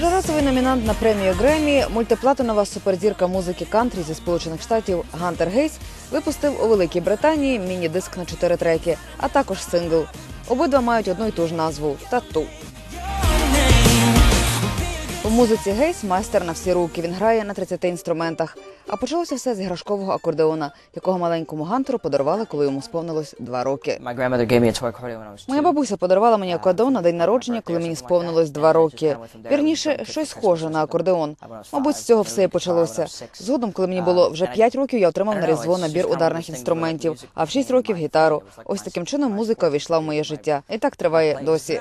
Касовий номінант на премію Гремі, мультиплатинова суперзірка музики кантрі зі Сполучених Штатів Гантер Гейс випустив у Великій Британії міні-диск на чотири треки, а також сингл. Обидва мають одну й ту ж назву тату. Музиці Гейс майстер на всі руки. Він грає на 30 інструментах. А почалося все з іграшкового акордеона, якого маленькому Гантеру подарували, коли йому сповнилось два роки. Моя бабуся подарувала мені акордеон на день народження, коли мені сповнилось два роки. Вірніше, щось схоже на акордеон. Мабуть, з цього все і почалося. Згодом, коли мені було вже 5 років, я отримав на різдво набір ударних інструментів, а в 6 років гітару. Ось таким чином музика увійшла в моє життя. І так триває досі.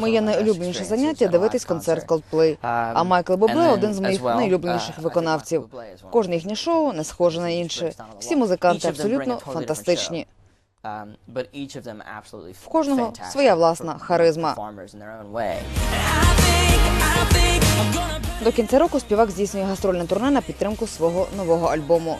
Моє найулюбленіше заняття дивитись концерт. Coldplay. Um, А Майкл then один з моїх найулюбленіших uh, think виконавців. Кожне їхнє шоу не схоже на інше. Всі музиканти абсолютно фантастичні. Um, В кожного своя власна харизма. До кінця року співак здійснює гастрольне турне на підтримку свого нового альбому.